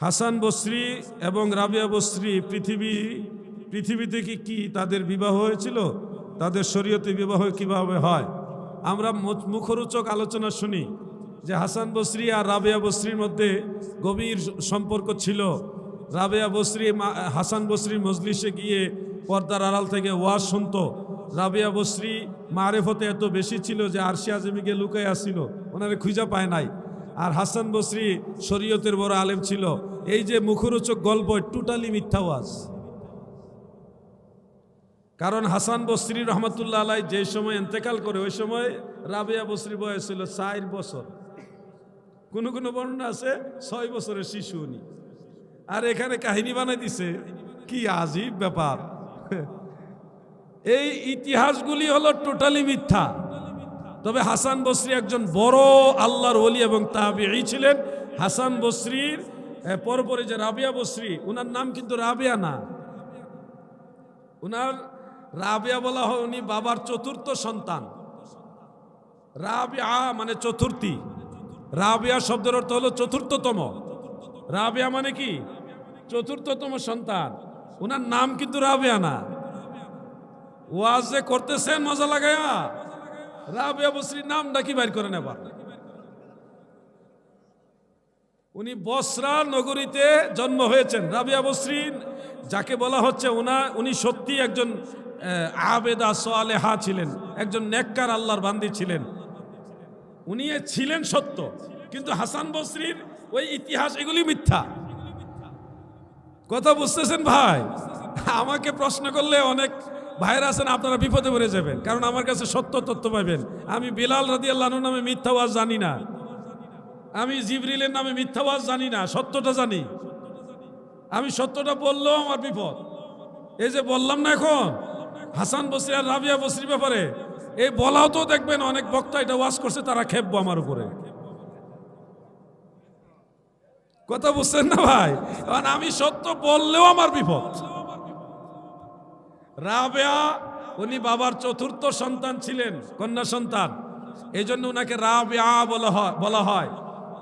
হাসান বসরি এবং রাবিয়া বসরি পৃথিবী, পৃথিবীতে কি কি তাদের বিবাহ হয়েছিল? তাদের শরীয়তে বিবাহ কীভাবে হয়? আমরা মুখরোচক আলোচনা শুনি যে হাসান বসরি আর রাবেয়া বসরির মধ্যে গভীর সম্পর্ক ছিল। রাবেয়া বসরি হাসান বসরির মজলিসে গিয়ে পর্দার আড়াল থেকে ওয়াজ শুনতো। রাবেয়া বসরি মারেফতে এত বেশি ছিল যে আরশি আজমিকে লুকাই আসছিল। ওনারে খুঁজা পায় নাই। আর হাসান বসরি শরীয়তের বড় আলেম ছিল। এই যে মুখরোচক গল্প টোটালি মিথ্যা ওয়াজ। কারণ হাসান বসরি রহমতুল্লাহ আলাই যে সময় এন্তেকাল করে, ওই সময় রাবেয়া বসরি বয়স ছিল চার বছর। কোনো কোনো বর্ণনা আছে? ছয় বছরের শিশু উনি। আর এখানে কাহিনী বানাই দিছে, কি আজীব ব্যাপার। এই ইতিহাসগুলি হলো টোটালি মিথ্যা। তবে হাসান বসরি একজন বড় আল্লাহর ওলি এবং তাবিঈ ছিলেন। হাসান বসরির পরপরে যে রাবিয়া বসরি ওনার নাম কিন্তু রাবিয়া না। ওনার রাবিয়া বলা হয় উনি বাবার চতুর্থ সন্তান। রাবিয়া মানে চতুর্থী। রাবিয়া শব্দের অর্থ হলো চতুর্থতম। রাবিয়া মানে কি? চতুর্থতম সন্তান। ওনার নাম কিন্তু রাবিয়া না। ওয়াজ করতেছেন, মজা লাগায়া? রাবিয়া বসরির নামটা কি বাইর করেন এবার উনি বসরা নগরীতে জন্ম হয়েছেন রাবিয়া বসরিন যাকে বলা হচ্ছে উনা, উনি সত্যি একজন আবেদা সোয়ালেহা ছিলেন, একজন নেককার আল্লাহর বান্দি ছিলেন। উনি ছিলেন সত্য, কিন্তু হাসান বসরির ওই ইতিহাস এগুলি মিথ্যা। কথা বুঝতেছেন ভাই? আমাকে প্রশ্ন করলে অনেক ভাইরা আছেন, আপনারা বিপদে পড়ে যাবেন। কারণ আমার কাছে সত্য তথ্য পাবেন। আমি বিলাল রাদি আল্লাহ নামে মিথ্যা ওয়াজ জানি না। আমি জিবরিলের নামে মিথ্যা ওয়াজ জানি না, সত্যটা জানি। আমি সত্যটা বললেও আমার বিপদ। এই যে বললাম না এখন, হাসান বসরি আর রাবিয়া বসরির ব্যাপারে, এই বলাও তো দেখবেন অনেক বক্তা এটা ওয়াজ করছে, তারা খেপবো আমার উপরে। কথা বুঝছেন না ভাই? কারণ আমি সত্য বললেও আমার বিপদ। রাবেয়া, উনি বাবার চতুর্থ সন্তান ছিলেন, কন্যা সন্তান। এই জন্য ওনাকে রাবেয়া বলা হয় বলা হয়।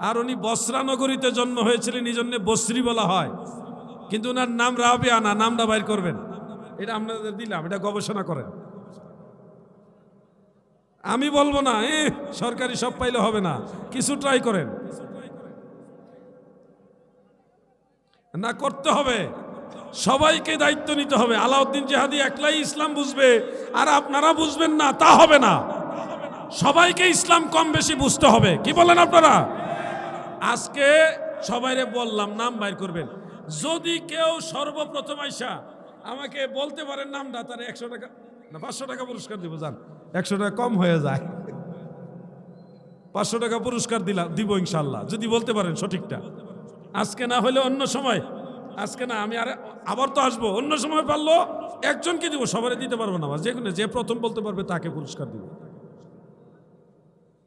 আর উনি বসরা নগরীতে জন্ম হয়েছিলেন এই জন্য বসরি বলা হয়। কিন্তু ওনার নাম রাবেয়া না, নামটা বাইর করবেন। এটা আপনাদের দিলাম, এটা গবেষণা করেন। আমি বলব না, এ, সরকারি সব পাইলে হবে না, কিছু ট্রাই করেন। না, করতে হবে। সবাইকে দায়িত্ব নিতে হবে। আলাউদ্দিন জেহাদি একলাই ইসলাম বুঝবে, আর আপনারা বুঝবেন না, তা হবে না। সবাইকে ইসলাম কম বেশি বুঝতে হবে। কি বলেন আপনারা? আজকে সবাইরে বললাম, নাম বাইর করবেন। যদি কেউ সর্বপ্রথম আইসা আমাকে বলতে পারেন নামটা, তার একশো টাকা, না, পাঁচশো টাকা পুরস্কার দিব, যান। একশো টাকা কম হয়ে যায়। পাঁচশো টাকা পুরস্কার দিলাম দিব ইনশাল্লাহ, যদি বলতে পারেন সঠিকটা। আজকে না হলে অন্য সময় আজকে না, আমি আর আবার তো আসব। অন্য সময় পারল, একজনকে দিব, সবারে দিতে পারব না যে যে প্রথম বলতে পারবে, তাকে পুরস্কার দিব।